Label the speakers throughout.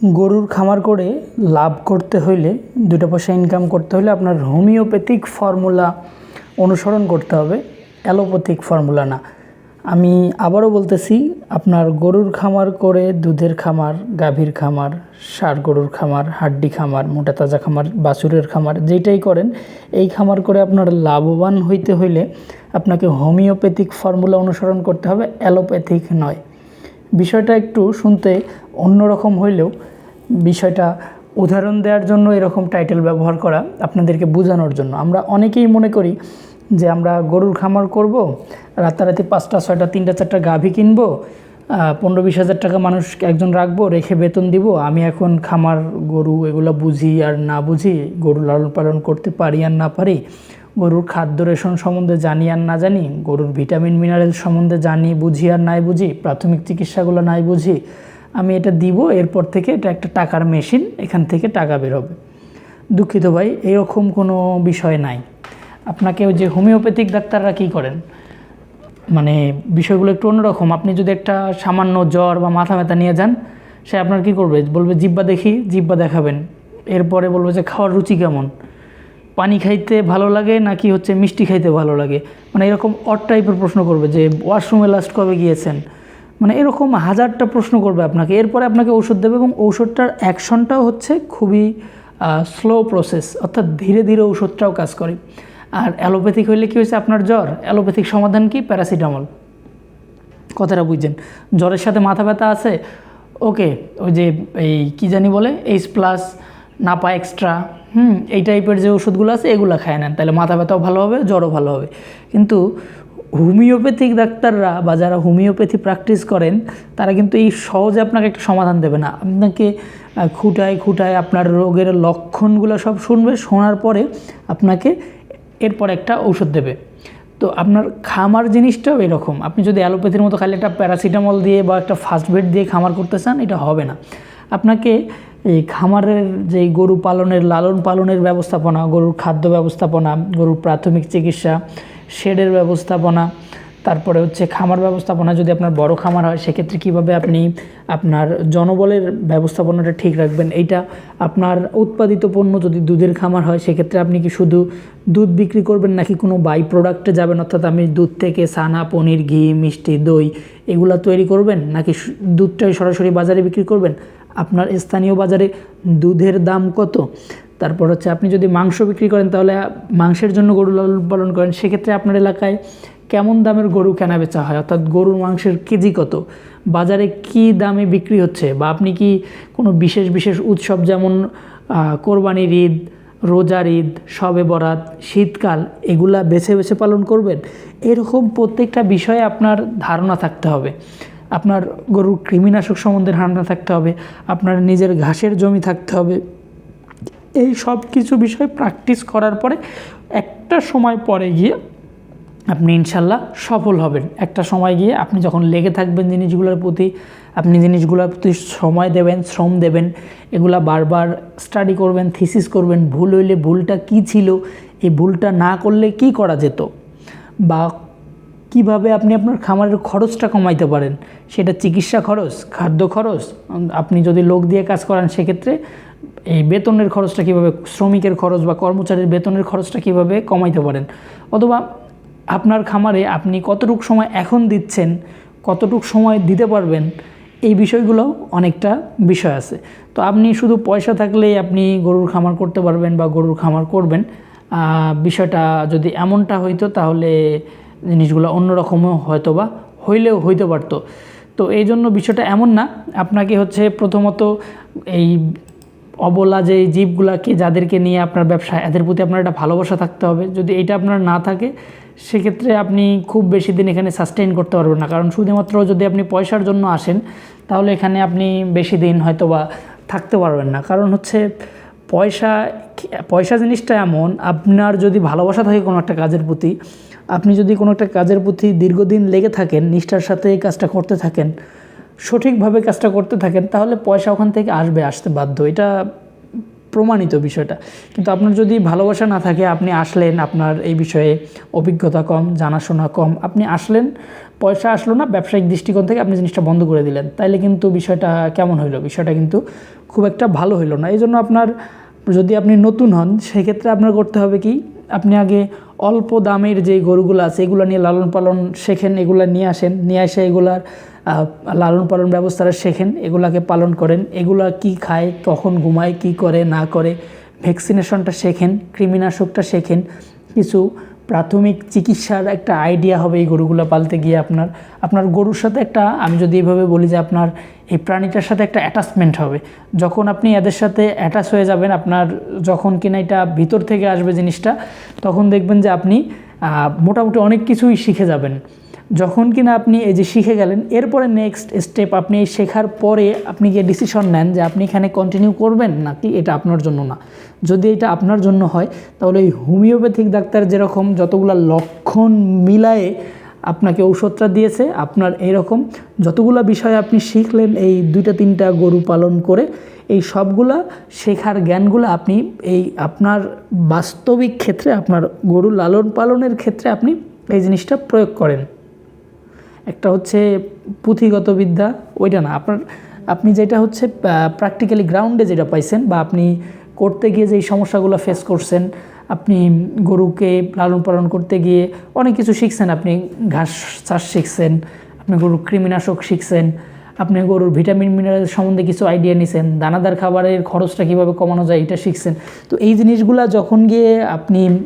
Speaker 1: গরুর খামার করে লাভ করতে হইলে দুটো পয়সা ইনকাম করতে হলে আপনার হোমিওপ্যাথিক ফর্মুলা অনুসরণ করতে হবে, অ্যালোপ্যাথিক ফর্মুলা না। আমি আবারও বলতেছি, আপনার গরুর খামার করে দুধের খামার, গাভীর খামার, সার গরুর খামার, হাড্ডি খামার, মোটা তাজা খামার, বাছুরের খামার যেটাই করেন, এই খামার করে আপনার লাভবান হইতে হইলে আপনাকে হোমিওপ্যাথিক ফর্মুলা অনুসরণ করতে হবে, অ্যালোপ্যাথিক নয়। বিষয়টা একটু শুনতে অন্যরকম হইলেও বিষয়টা উদাহরণ দেওয়ার জন্য এরকম টাইটেল ব্যবহার করা আপনাদেরকে বোঝানোর জন্য। আমরা অনেকেই মনে করি যে আমরা গরুর খামার করব, রাতারাতি পাঁচটা, ছয়টা, তিনটা, চারটা গাভী কিনবো পনেরো, বিশ হাজার টাকা মানুষ একজন রাখব, রেখে বেতন দিব, আমি এখন খামার গরু এগুলো বুঝি আর না বুঝি, গরু লালন পালন করতে পারি আর না পারি। গরুর খাদ্য রেশন সম্বন্ধে জানি আর না জানি, গরুর ভিটামিন, মিনারেল সম্বন্ধে জানি, বুঝি আর নাই বুঝি, প্রাথমিক চিকিৎসাগুলো নাই বুঝি, আমি এটা দিব, এরপর থেকে এটা একটা টাকার মেশিন, এখান থেকে টাকা বেরোবে দুঃখিত ভাই, এরকম কোনো বিষয় নাই। আপনাকে যে হোমিওপ্যাথিক ডাক্তাররা কী করেন? মানে বিষয়গুলো একটু অন্যরকম, আপনি যদি একটা সামান্য জ্বর বা মাথা ব্যথা নিয়ে যান, সে আপনার কি করবে? বলবে, জিব্বা দেখি, জিব্বা দেখাবেন। এরপরে বলবে যে, খাওয়ার রুচি কেমন? পানি খাইতে ভালো লাগে নাকি হচ্ছে মিষ্টি খাইতে ভালো লাগে? মানে এরকম অট টাইপের প্রশ্ন করবে যে ওয়াশরুমে লাস্ট কবে গিয়েছেন? মানে এরকম হাজারটা প্রশ্ন করবে আপনাকে। এরপরে আপনাকে ঔষধ দেবে এবং ঔষধটার অ্যাকশনটাও হচ্ছে খুবই স্লো প্রসেস অর্থাৎ ধীরে ধীরে ঔষধটাও কাজ করে। আর অ্যালোপ্যাথিক হইলে কী হয়েছে আপনার জ্বর? অ্যালোপ্যাথিক সমাধান কি? প্যারাসিটামল। কথাটা বুঝছেন? জ্বরের সাথে মাথা ব্যথা আছে? ওকে, ওই যে এই কী জানি বলে? এইচ প্লাস নাপা এক্সট্রা হুম, এই টাইপের যে ওষুধগুলো আছে, এগুলো খায় নেন। তাহলে মাথা ব্যথাও ভালো হবে, জ্বরও ভালো হবে। কিন্তু হোমিওপ্যাথিক ডাক্তাররা বা যারা হোমিওপ্যাথি প্র্যাকটিস করেন, তারা কিন্তু এই সহজে আপনাকে একটা সমাধান দেবে না। আপনাকে খুঁটায় খুঁটায় আপনার রোগের লক্ষণগুলো সব শুনবে, শোনার পরে আপনাকে এরপর একটা ঔষধ দেবে। তো আপনার খামার জিনিসটাও এরকম। আপনি যদি অ্যালোপ্যাথির মতো খালি একটা প্যারাসিটামল দিয়ে বা একটা ফাস্ট বেড দিয়ে খামার করতে চান, এটা হবে না। আপনাকে এই খামারের যে গরু পালনের, লালন পালনের ব্যবস্থাপনা, গরুর খাদ্য ব্যবস্থাপনা, গরুর প্রাথমিক চিকিৎসা, শেডের ব্যবস্থাপনা, তারপরে হচ্ছে খামার ব্যবস্থাপনা যদি আপনার বড় খামার হয়, সেক্ষেত্রে কীভাবে আপনি আপনার জনবলের ব্যবস্থাপনাটা ঠিক রাখবেন? এইটা আপনার উৎপাদিত পণ্য যদি দুধের খামার হয়, সেক্ষেত্রে আপনি কি শুধু দুধ বিক্রি করবেন নাকি কোনো বাই প্রোডাক্টে যাবেন? অর্থাৎ আমি দুধ থেকে ছানা, পনির, ঘি, মিষ্টি, দই এগুলা তৈরি করবেন? নাকি দুধটাই সরাসরি বাজারে বিক্রি করবেন? আপনার স্থানীয় বাজারে দুধের দাম কত? তারপর হচ্ছে আপনি যদি মাংস বিক্রি করেন তাহলে মাংসের জন্য গরু লালন পালন করেন, সেক্ষেত্রে আপনার এলাকায় কেমন দামের গরু কেনা বেচা হয়? অর্থাৎ গরুর মাংসের কেজি কত? বাজারে কি দামে বিক্রি হচ্ছে? বা আপনি কি কোনো বিশেষ বিশেষ উৎসব যেমন কোরবানির ঈদ, রোজার ঈদ, শবে বরাত, শীতকাল, এগুলা বেছে বেছে পালন করবেন? এরকম প্রত্যেকটা বিষয়ে আপনার ধারণা থাকতে হবে। আপনার গরুর কৃমিনাশক সম্বন্ধে ধারণা থাকতে হবে, আপনার নিজের ঘাসের জমি থাকতে হবে। এই সব কিছু বিষয় প্র্যাকটিস করার পরে একটা সময় পরে গিয়ে আপনি ইনশাল্লাহ সফল হবেন। একটা সময় গিয়ে আপনি যখন লেগে থাকবেন জিনিসগুলোর প্রতি, আপনি জিনিসগুলোর প্রতি সময় দেবেন, শ্রম দেবেন, এগুলা বারবার স্টাডি করবেন থিসিস করবেন, ভুল হইলে ভুলটা কি ছিল, এই ভুলটা না করলে কি করা যেত? বা কীভাবে আপনি আপনার খামারের খরচটা কমাইতে পারেন? সেটা চিকিৎসা খরচ, খাদ্য খরচ আপনি যদি লোক দিয়ে কাজ করান সেক্ষেত্রে এই বেতনের খরচটা কীভাবে, শ্রমিকের খরচ বা কর্মচারীর বেতনের খরচটা কীভাবে কমাইতে পারেন? অথবা আপনার খামারে আপনি কতটুকু সময় এখন দিচ্ছেন, কতটুকু সময় দিতে পারবেন, এই বিষয়গুলো অনেকটা বিষয় আছে। তো আপনি শুধু পয়সা থাকলেই আপনি গরুর খামার করতে পারবেন বা গরুর খামার করবেন। বিষয়টা যদি এমনটা হইতো তাহলে জিনিসগুলো অন্যরকমও হয়তো বা হইলেও হইতে পারতো। তো এই জন্য বিষয়টা এমন না, আপনাকে হচ্ছে প্রথমত এই অবলা যে জীবগুলাকে যাদেরকে নিয়ে আপনার ব্যবসা, এদের প্রতি আপনার একটা ভালোবাসা থাকতে হবে। যদি এটা আপনার না থাকে, সেক্ষেত্রে আপনি খুব বেশি দিন এখানে সাস্টেইন করতে পারবেন না। কারণ শুধুমাত্র যদি আপনি পয়সার জন্য আসেন, তাহলে এখানে আপনি বেশি দিন হয়তো বা থাকতে পারবেন না। কারণ হচ্ছে পয়সা পয়সা জিনিসটা এমন, আপনার যদি ভালোবাসা থাকে কোনো একটা কাজের প্রতি আপনি যদি কোনো একটা কাজের প্রতি দীর্ঘদিন লেগে থাকেন, নিষ্ঠার সাথে এই কাজটা করতে থাকেন, সঠিকভাবে কাজটা করতে থাকেন, তাহলে পয়সা ওখান থেকে আসবে, আসতে বাধ্য। এটা প্রমাণিত বিষয়টা। কিন্তু আপনার যদি ভালোবাসা না থাকে, আপনি আসলেন, আপনার এই বিষয়ে অভিজ্ঞতা কম, জানাশোনা কম, আপনি আসলেন, পয়সা আসলো না, ব্যবসায়িক দৃষ্টিকোণ থেকে আপনি জিনিসটা বন্ধ করে দিলেন, তাইলে কিন্তু বিষয়টা কেমন হইল? বিষয়টা কিন্তু খুব একটা ভালো হইল না। এই জন্য আপনার, যদি আপনি নতুন হন, সেক্ষেত্রে আপনার করতে হবে কি? আপনি আগে অল্প দামের যে গরুগুলো আছে, এগুলো নিয়ে লালন পালন শেখেন, এগুলো নিয়ে আসেন, নিয়ে আসে এগুলার লালন পালন ব্যবস্থাটা শেখেন, এগুলাকে পালন করেন, এগুলা কি খায়, কখন ঘুমায়, কি করে, না করে, ভ্যাকসিনেশনটা শেখেন, কৃমিনাশকটা শেখেন, কিছু প্রাথমিক চিকিৎসার একটা আইডিয়া হবে এই গরুগুলো পালতে গিয়ে আপনার। আপনার গরুর সাথে একটা, আমি যদি এভাবে বলি যে আপনার এই প্রাণীটার সাথে একটা অ্যাটাচমেন্ট হবে। যখন আপনি এদের সাথে অ্যাটাচ হয়ে যাবেন, আপনার যখন কিনা এটা ভিতর থেকে আসবে জিনিসটা, তখন দেখবেন যে আপনি মোটামুটি অনেক কিছুই শিখে যাবেন। যখন কিনা আপনি এই যে শিখে গেলেন, এরপরে নেক্সট স্টেপ আপনি শেখার পরে আপনি গিয়ে ডিসিশন নেন যে আপনি এখানে কন্টিনিউ করবেন নাকি এটা আপনার জন্য না। যদি এটা আপনার জন্য হয়, তাহলে এই হোমিওপ্যাথিক ডাক্তার যেরকম যতগুলো লক্ষণ মিলায়ে আপনাকে ঔষধটা দিয়েছে, আপনার এরকম যতগুলো বিষয় আপনি শিখলেন এই দুইটা তিনটা গরু পালন করে, এই সবগুলা শেখার জ্ঞানগুলো আপনি এই আপনার বাস্তবিক ক্ষেত্রে, আপনার গরু লালন পালনের ক্ষেত্রে আপনি এই জিনিসটা প্রয়োগ করেন। একটা হচ্ছে পুঁথিগত বিদ্যা, ওইটা না। আপনার, আপনি যেটা হচ্ছে প্র্যাকটিক্যালি গ্রাউন্ডে যেটা পাইছেন বা আপনি করতে গিয়ে যেই সমস্যাগুলো ফেস করছেন, আপনি গরুকে লালন পালন করতে গিয়ে অনেক কিছু শিখছেন। আপনি ঘাস চাষ শিখছেন, আপনি গরুর কৃমিনাশক শিখছেন, আপনি গরুর ভিটামিন মিনারেল সম্বন্ধে কিছু আইডিয়া নিছেন, দানাদার খাবারের খরচটা কীভাবে কমানো যায় এটা শিখছেন। তো এই জিনিসগুলা যখন গিয়ে আপনি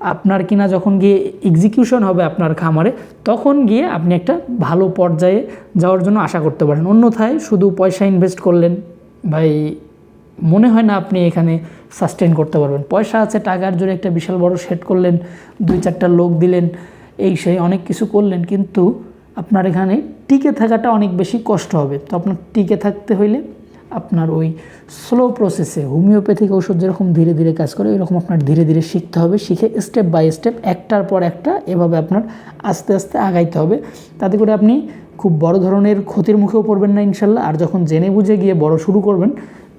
Speaker 1: আপনার কিনা যখন গিয়ে এক্সিকিউশন হবে আপনার খামারে, তখন গিয়ে আপনি একটা ভালো পর্যায়ে যাওয়ার জন্য আশা করতে পারেন। অন্যথায় শুধু পয়সা ইনভেস্ট করলেন, ভাই, মনে হয় না আপনি এখানে সাস্টেন করতে পারবেন। পয়সা আছে, টাকার জোরে একটা বিশাল বড় সেট করলেন, দুই চারটা লোক দিলেন, এই সেই অনেক কিছু করলেন, কিন্তু আপনার এখানে টিকে থাকাটা অনেক বেশি কষ্ট হবে। তো আপনার টিকে থাকতে হইলে আপনার ওই স্লো প্রসেসে হোমিওপ্যাথিক ঔষধ যেরকম ধীরে ধীরে কাজ করে এরকম আপনার ধীরে ধীরে শিখতে হবে, শিখে স্টেপ বাই স্টেপ একটার পর একটা এভাবে আপনার আস্তে আস্তে আগাইতে হবে। তাতে করে আপনি খুব বড় ধরনের ক্ষতির মুখেও পড়বেন না ইনশাল্লাহ। আর যখন জেনে বুঝে গিয়ে বড় শুরু করবেন,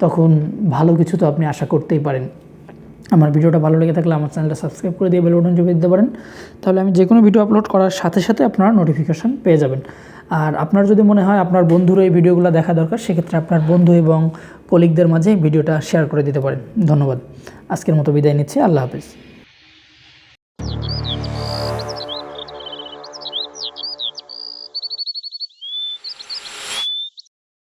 Speaker 1: তখন ভালো কিছু তো আপনি আশা করতেই পারেন। আমার ভিডিওটা ভালো লেগে থাকলে আমার চ্যানেলটা সাবস্ক্রাইব করে দিয়ে বেল বাটন চেপে দিতে পারেন। তাহলে আমি যে কোনো ভিডিও আপলোড করার সাথে সাথে আপনারা নোটিফিকেশান পেয়ে যাবেন। আর আপনার যদি মনে হয় আপনার বন্ধুর এই ভিডিওগুলো দেখা দরকার, সেক্ষেত্রে আপনার বন্ধু এবং কলিগদের মাঝে ভিডিওটা শেয়ার করে দিতে পারেন। ধন্যবাদ। আজকের মতো বিদায় নিচ্ছি। আল্লাহ হাফিজ।